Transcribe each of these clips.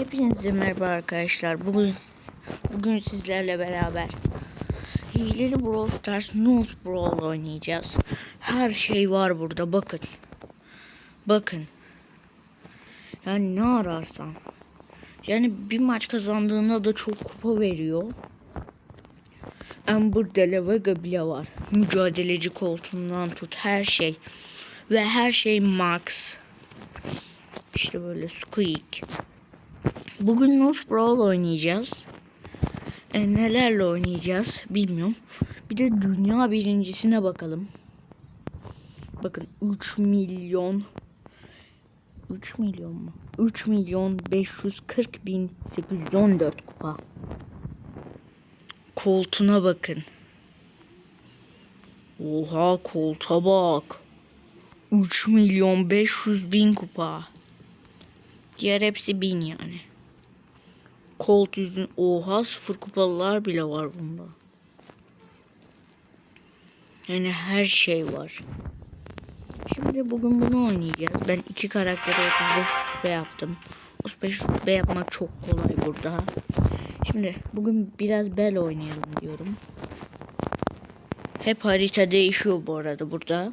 Hepinize merhaba arkadaşlar. Bugün bugün sizlerle beraber Hileli Brawl Stars Nose Brawl oynayacağız. Her şey var burada bakın. Bakın. Yani ne ararsan. Yani bir maç kazandığında da çok kupa veriyor. Amber De La Vega bile var. Mücadeleci koltuğundan tut her şey. Ve her şey max. İşte böyle squeak. Bugün Nose Brawl oynayacağız. E, nelerle oynayacağız bilmiyorum. Bir de dünya birincisine bakalım. Bakın 3 milyon 3 milyon mu? 3 milyon 540 bin 814 kupa. Koltuğuna bakın. Oha koltuğa bak. 3 milyon 500 bin kupa. Diğer hepsi bin yani. Colt yüzün oha sıfır kupalılar bile var bunda. Yani her şey var. Şimdi bugün bunu oynayacağız. Ben iki karakteri 35 rütbe yaptım. 35 rütbe yapmak çok kolay burada. Şimdi bugün biraz Bel oynayalım diyorum. Hep harita değişiyor bu arada burada.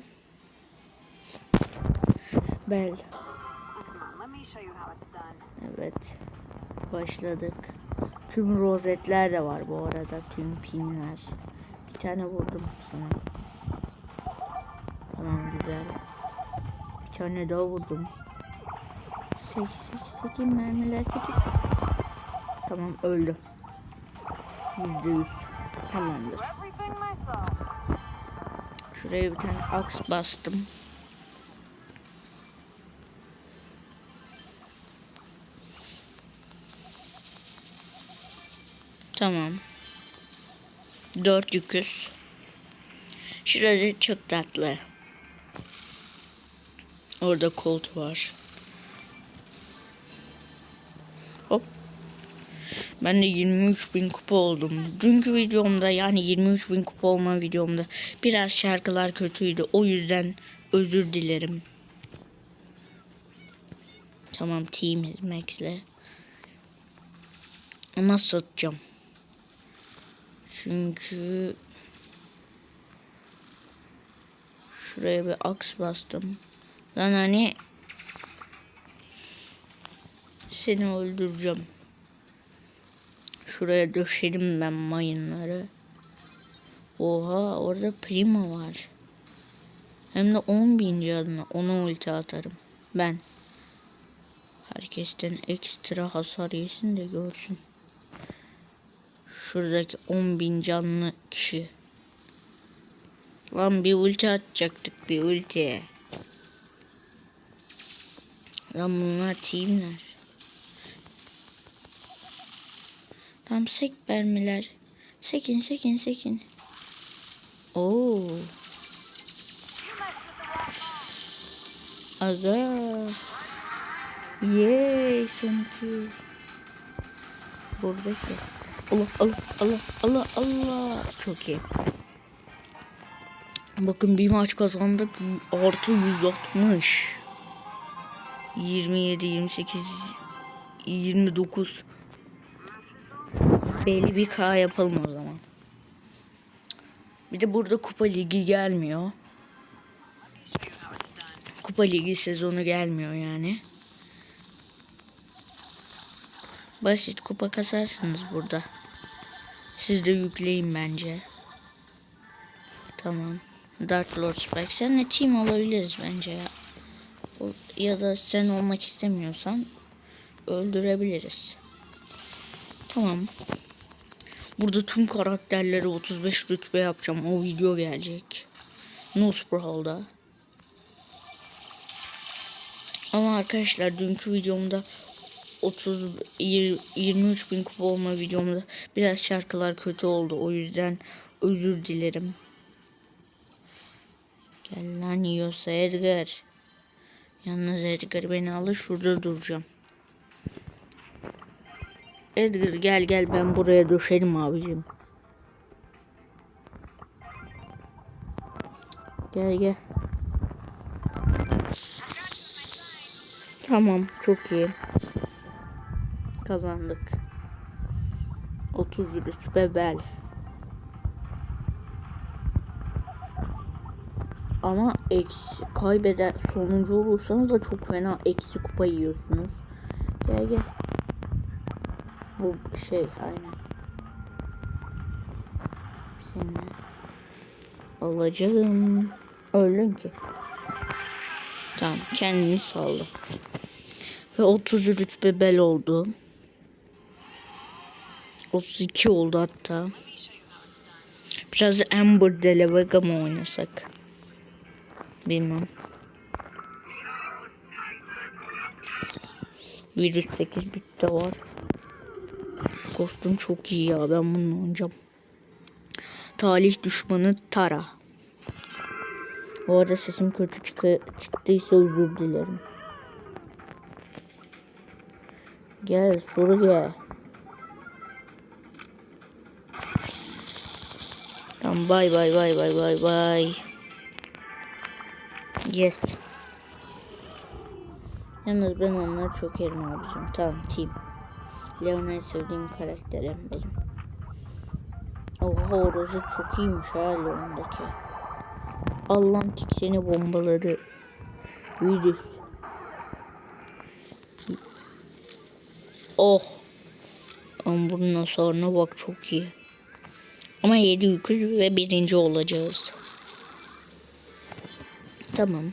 Bel. Evet. Başladık. Tüm rozetler de var bu arada. Tüm pinler. Bir tane vurdum sana. Tamam güzel. Bir tane daha vurdum. Sek sek sekin mermiler sekin. Tamam öldü. Yüzde yüz. Tamamdır. Everything myself. Şuraya bir tane aks bastım. Tamam. Dört yüküz. Şurada çok tatlı. Orada kolt var. Hop. Ben de 23 bin kupa oldum. Dünkü videomda yani 23 bin kupa olma videomda biraz şarkılar kötüydü. O yüzden özür dilerim. Tamam Team Max'le. Ama satacağım. Çünkü şuraya bir aks bastım. Lan hani seni öldüreceğim. Şuraya döşedim ben mayınları. Oha orada prima var. Hem de 10 bin canına ona ulti atarım. Ben. Herkesten ekstra hasar yesin de görsün. Şuradaki 10 bin canlı kişi. Lan bir ulti atacaktık bir ulti. Lan bunlar teamler. Tam sek mermiler. Sekin sekin sekin. Oo. Aga. Yay sanki. Buradaki. Allah Allah Allah Allah Allah. Çok iyi. Bakın bir maç kazandık. Artı 160. 27, 28, 29. Belli bir K yapalım o zaman. Bir de burada Kupa Ligi gelmiyor. Kupa Ligi sezonu gelmiyor yani. Basit kupa kasarsınız burada. Siz de yükleyin bence. Tamam. Dark Lord Spike. Seninle team olabiliriz bence ya. Ya da sen olmak istemiyorsan öldürebiliriz. Tamam. Burada tüm karakterleri 35 rütbe yapacağım. O video gelecek. Nose Brawl'da. Ama arkadaşlar dünkü videomda 30 yir- 23 bin kupa olma videomda biraz şarkılar kötü oldu. O yüzden özür dilerim. Gel lan yiyorsa Edgar. Yalnız Edgar beni alır şurada duracağım. Edgar gel gel ben buraya döşerim abicim. Gel gel. Tamam çok iyi. Kazandık. 30 rütbe bel. Ama eksi kaybeder sonuncu olursanız da çok fena eksi kupa yiyorsunuz. Gel gel. Bu şey aynen. Seni alacağım. Öldün ki. Tamam kendini saldı. Ve 30 rütbe bel oldu. 32 oldu hatta. Biraz Amber de la mı oynasak? Bilmem. Virüs 8 bitti var. Şu kostüm çok iyi ya. Ben bununla oynayacağım. Talih düşmanı Tara. Bu arada sesim kötü çıkı çıktıysa özür dilerim. Gel soru gel. Tamam bay bay bay bay bay bay. Yes. Yalnız ben onları çok yerim abicim. Tamam team. Leon en sevdiğim karakterim benim. Oha orası çok iyiymiş ha Leon'daki. Allah'ın tikseni bombaları. Virüs. Oh. Ama bundan sonra bak çok iyi. Ama 7 yüküz ve birinci olacağız. Tamam.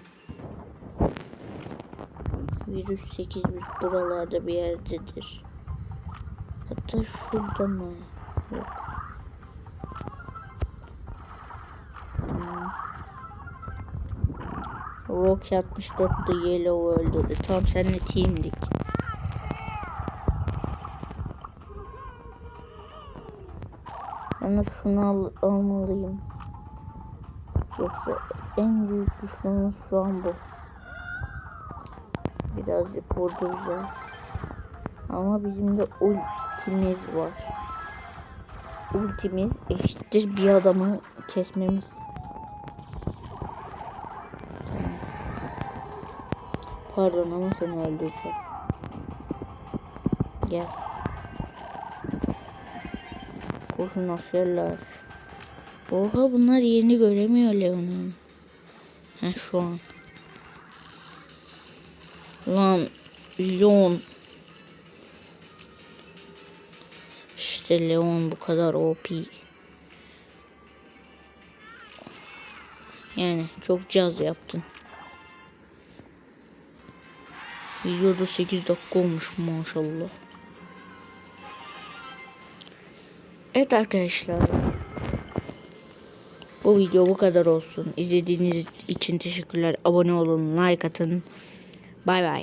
Virüs 8 bit buralarda bir yerdedir. Hatta şurada mı? Yok. Tamam. Rocky 64'te Yellow öldürdü. Tamam seninle teamdik. Ama şunu al almalıyım. Yoksa en büyük düşmanımız şu an bu. Birazcık vurdu bize. Ama bizim de ultimiz var. Ultimiz eşittir bir adamı kesmemiz. Pardon ama seni öldüreceğim. Gel. Koşun askerler. Oha bunlar yerini göremiyor Leon'un. Heh şu an. Lan Leon. İşte Leon bu kadar OP. Yani çok caz yaptın. Videoda 8 dakika olmuş maşallah. Evet arkadaşlar. Bu video bu kadar olsun. İzlediğiniz için teşekkürler. Abone olun, like atın. Bay bay.